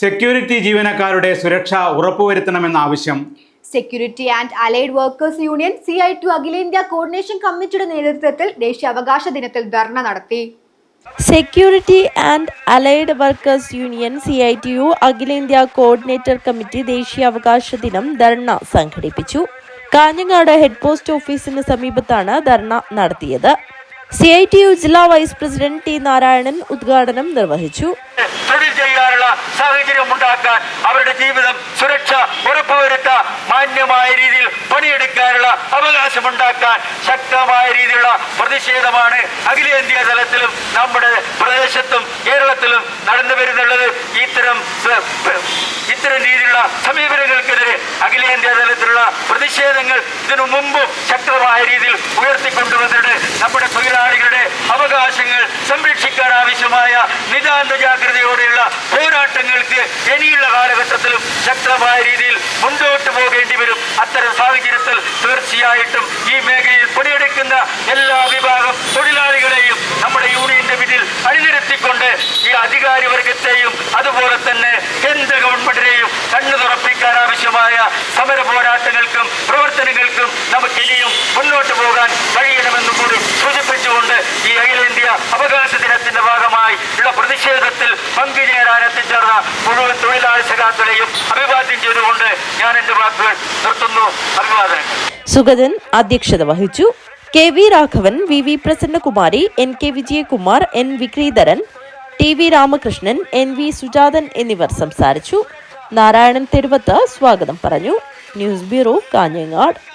Security ജീവനക്കാരുടെ സുരക്ഷ ഉറപ്പുവരുത്തണമെന്ന ആവശ്യം. Security and allied workers union C I to അഖിലേന്ത്യാ കോർഡിനേഷൻ കമ്മിറ്റിയുടെ നേതൃത്വത്തിൽ ദേശീയ അവകാശ ദിനത്തിൽ ധർണ നടത്തി. Security and allied workers union C I T U അഖിലേന്ത്യാ കോർഡിനേറ്റർ കമ്മിറ്റി ദേശീയ അവകാശ ദിനം ധർണ സംഘടിപ്പിച്ചു. കാഞ്ഞങ്ങാട് ഹെഡ് പോസ്റ്റ് ഓഫീസിന് സമീപത്താണ് ധർണ നടത്തിയത്. സി ഐ ടി യു ജില്ലാ വൈസ് പ്രസിഡന്റ് ടി നാരായണൻ ഉദ്ഘാടനം നിർവഹിച്ചു. സാഹചര്യം ഉണ്ടാക്കാൻ അവരുടെ ജീവിതം സുരക്ഷ ഉറപ്പുവരുത്താൻ മാന്യമായ രീതിയിൽ പണിയെടുക്കാനുള്ള അവകാശമുണ്ടാക്കാൻ ശക്തമായ രീതിയിലുള്ള പ്രതിഷേധമാണ് അഖിലേന്ത്യാ തലത്തിലും നമ്മുടെ പ്രദേശത്തും കേരളത്തിലും നടന്നു വരുന്നുള്ളത്. ഇത്തരം ഇത്തരം രീതിയിലുള്ള സമീപനങ്ങൾക്കെതിരെ അഖിലേന്ത്യാ തലത്തിലുള്ള പ്രതിഷേധങ്ങൾ ഇതിനു മുമ്പും ശക്തമായ രീതിയിൽ ഉയർത്തിക്കൊണ്ടുവന്നിട്ട് നമ്മുടെ തൊഴിലാളികളുടെ അവകാശങ്ങൾ സംരക്ഷിക്കാൻ ആവശ്യമായ നിതാന്ത ജാഗ്രതയോടെയുള്ള ശക്തമായ രീതിയിൽ മുന്നോട്ട് പോകേണ്ടി വരും. അത്തരം സാഹചര്യത്തിൽ തീർച്ചയായിട്ടും ഈ മേഖലയിൽ പണിയെടുക്കുന്ന എല്ലാ വിഭാഗം തൊഴിലാളികളെയും നമ്മുടെ യൂണിയന്റെ പിന്നിൽ അണിനിരത്തിക്കൊണ്ട് ഈ അധികാരി വർഗത്തെയും അതുപോലെ തന്നെ കേന്ദ്ര ഗവൺമെന്റിനെയും കണ്ണു തുറപ്പിക്കാൻ ആവശ്യമായ സമര പോരാട്ടങ്ങൾക്കും പ്രവർത്തനങ്ങൾക്കും നമുക്ക് ഇനിയും മുന്നോട്ട് പോകാൻ കഴിയണമെന്നും കൂടി സൂചിപ്പിച്ചുകൊണ്ട് ഈ അഖിലേന്ത്യ അവകാശ ദിനത്തിന്റെ ഭാഗമായി ഉള്ള പ്രതിഷേധത്തിൽ പങ്കുചേരാൻ എത്തിച്ചേർന്ന മുഴുവൻ തൊഴിലാളി സഖാക്കളെയും അഭിവാദ്യം ചെയ്തുകൊണ്ട് ഞാൻ എന്റെ വാക്കുകൾ നിർത്തുന്നു. അഭിവാദനങ്ങൾ. സുഗതൻ അധ്യക്ഷത വഹിച്ചു. K V Raghavan V V Prasannakumari N K Vijayakumar N Vikreedharan T V Ramakrishnan N V Sujathan എന്നിവർ സംസാരിച്ചു. നാരായണൻ തെരുവത്ത് സ്വാഗതം പറഞ്ഞു. News bureau Kanhangad.